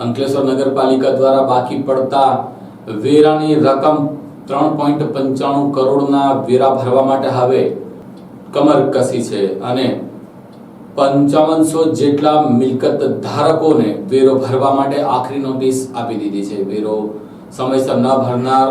અંકલેશ્વર નગરપાલિકા દ્વારા બાકી પડતા વેરાની રકમ ત્રણ પોઈન્ટ પંચાણું કરોડના વેરા ભરવા માટે હવે કમર કસી છે અને પંચાવનસો જેટલા મિલકત ધારકોને વેરો ભરવા માટે આખરી નોટિસ આપી દીધી છે. વેરો સમયસર ન ભરનાર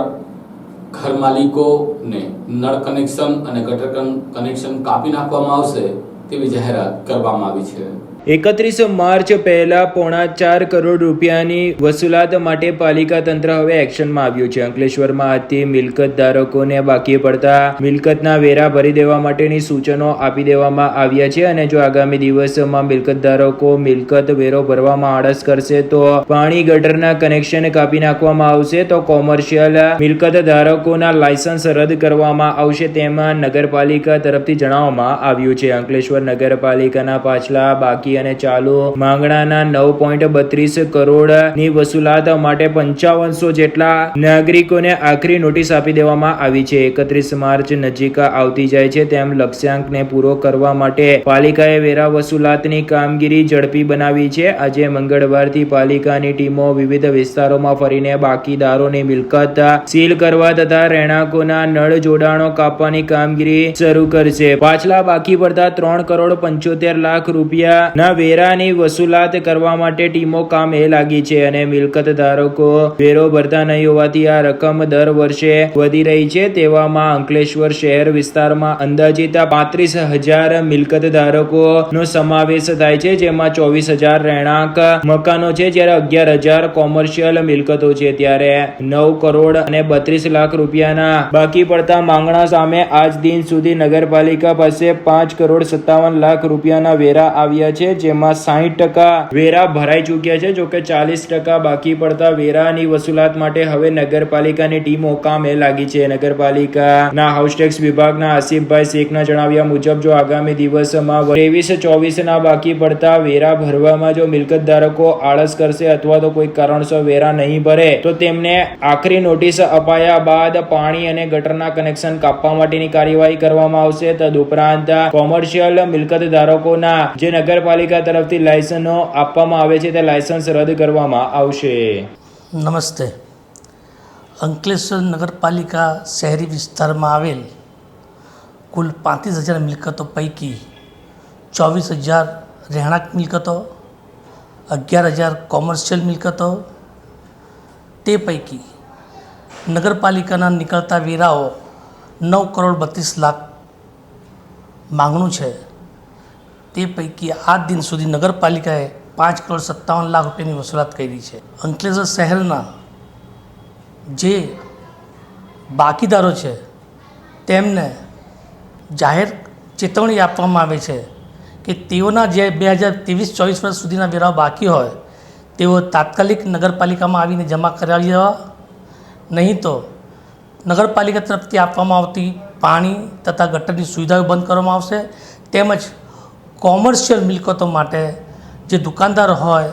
ઘર માલિકોને નળ કનેક્શન અને ગટર કનેક્શન કાપી નાખવામાં આવશે તેવી જાહેરાત કરવામાં આવી છે. એકત્રીસ માર્ચ પહેલા પોણા ચાર કરોડ રૂપિયાની વસૂલાત માટે પાલિકા તંત્ર હવે એક્શનમાં આવ્યું છે. અંકલેશ્વરમાં આજથી મિલકત ધારકોને બાકી પડતા મિલકતના વેરા ભરી દેવા માટેની સૂચનો આપી દેવામાં આવ્યા છે અને જો આગામી દિવસોમાં મિલકત ધારકો મિલકત વેરો ભરવામાં આળસ કરશે તો પાણી ગટરના કનેક્શન કાપી નાખવામાં આવશે તો કોમર્શિયલ મિલકત ધારકોના લાયસન્સ રદ કરવામાં આવશે તેમાં નગરપાલિકા તરફથી જણાવવામાં આવ્યું છે. અંકલેશ્વર નગરપાલિકાના પાછલા બાકી અને ચાલુ માંગણાના નવ પોઈન્ટ બત્રીસ કરોડની વસૂલાત માટે પંચાવનસો જેટલા નાગરિકોને આખરી નોટિસ આપી દેવામાં આવી છે. એકત્રીસ માર્ચ નજીક આવતી જાય છે તેમ લક્ષ્યાંકને પૂરો કરવા માટે પાલિકાએ વેરા વસૂલાતની કામગીરી ઝડપી બનાવી છે. આજે મંગળવારથી પાલિકાની ટીમો વિવિધ વિસ્તારોમાં ફરીને બાકીદારોની મિલકત સીલ કરવા તથા રહેણાંકોના નળ જોડાણો કાપવાની કામગીરી શરૂ કરશે. પાછલા બાકી પડતા ત્રણ કરોડ પંચોતેર લાખ રૂપિયાના વેરાની વસૂલાત કરવા માટે ટીમો કામે લાગી છે અને મિલકત ધારકો વેરો ભરતા નહીં હોવાથી આ રકમ દર વર્ષે વધી રહી છે. તેવામાં અંકલેશ્વર શહેર વિસ્તારમાં અંદાજિત પાંત્રીસ હજાર મિલકત ધારકો નો સમાવેશ થાય છે, જેમાં ચોવીસ હજાર રહેણાંક મકાનો છે, જ્યારે અગિયાર હજાર કોમર્શિયલ મિલકતો છે. ત્યારે નવ કરોડ અને બત્રીસ લાખ રૂપિયાના બાકી પડતા માંગણા સામે આજ દિન સુધી નગરપાલિકા પાસે પાંચ કરોડ સત્તાવન લાખ રૂપિયાના વેરા આવ્યા છે. જેમાં સાહીઠ ટકા વેરા ભરાઈ ચૂક્યા છે, જોકે ચાલીસ ટકા બાકી પડતા વેરાની વસૂલાત માટે હવે નગરપાલિકાની ટીમો કામે લાગી છે. નગરપાલિકાના હાઉસ ટેક્સ વિભાગના આસિફભાઈ શેખના જણાવ્યા મુજબ, જો આગામી દિવસમાં ત્રેવીસ ચોવીસ બાકી પડતા વેરા ભરવામાં જો મિલકત ધારકો આળસ કરશે અથવા તો કોઈ કારણસર વેરા નહીં ભરે, તો તેમને આખરી નોટિસ અપાયા બાદ પાણી અને ગટરના કનેક્શન કાપવા માટેની કાર્યવાહી કરવામાં આવશે. તદુપરાંત કોમર્શિયલ મિલકત ધારકોના જે નગરપાલિકા તરફથી લાયસન્સો આપવામાં આવે છે તે લાયસન્સ રદ કરવામાં આવશે. નમસ્તે. અંકલેશ્વર નગરપાલિકા શહેરી વિસ્તારમાં આવેલ કુલ પાંત્રીસ હજાર મિલકતો પૈકી ચોવીસ હજાર રહેણાંક મિલકતો, અગિયાર હજાર કોમર્શિયલ મિલકતો, તે પૈકી નગરપાલિકાના નીકળતા વેરાઓ નવ કરોડ બત્રીસ લાખ માંગણું છે. તે પૈકી આજ દિન સુધી નગરપાલિકાએ પાંચ કરોડ સત્તાવન લાખ રૂપિયાની વસૂલાત કરી છે. અંકલેશ્વર શહેરના જે બાકીદારો છે, તેમને જાહેર ચેતવણી આપવામાં આવે છે કે તેઓના જે બે હજાર ત્રેવીસ ચોવીસ વર્ષ સુધીના વેરાઓ બાકી હોય, તેઓ તાત્કાલિક નગરપાલિકામાં આવીને જમા કરાવી દેવા. નહીં તો નગરપાલિકા તરફથી આપવામાં આવતી પાણી તથા ગટરની સુવિધાઓ બંધ કરવામાં આવશે. તેમજ કોમર્શિયલ મિલકતો માટે જે દુકાનદાર હોય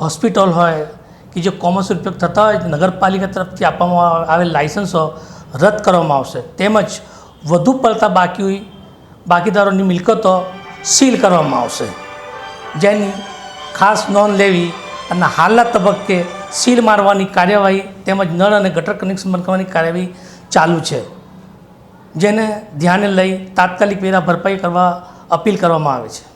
હોસ્પિટલ હોય, કે જે કોમર્શિયલ ઉપયોગ થતા હોય, નગરપાલિકા તરફથી આપવામાં આવેલ લાઇસન્સો રદ કરવામાં આવશે. તેમજ વધુ પડતા બાકી, બાકીદારોની મિલકતો સીલ કરવામાં આવશે. જેની ખાસ નોંધ લેવી અને હાલના તબક્કે સીલ મારવાની કાર્યવાહી તેમજ નળ અને ગટર કનેક્શન બંધ કાર્યવાહી ચાલુ છે. જેને ધ્યાને લઈ તાત્કાલિક વેરા ભરપાઈ કરવા અપીલ કરવામાં આવે છે.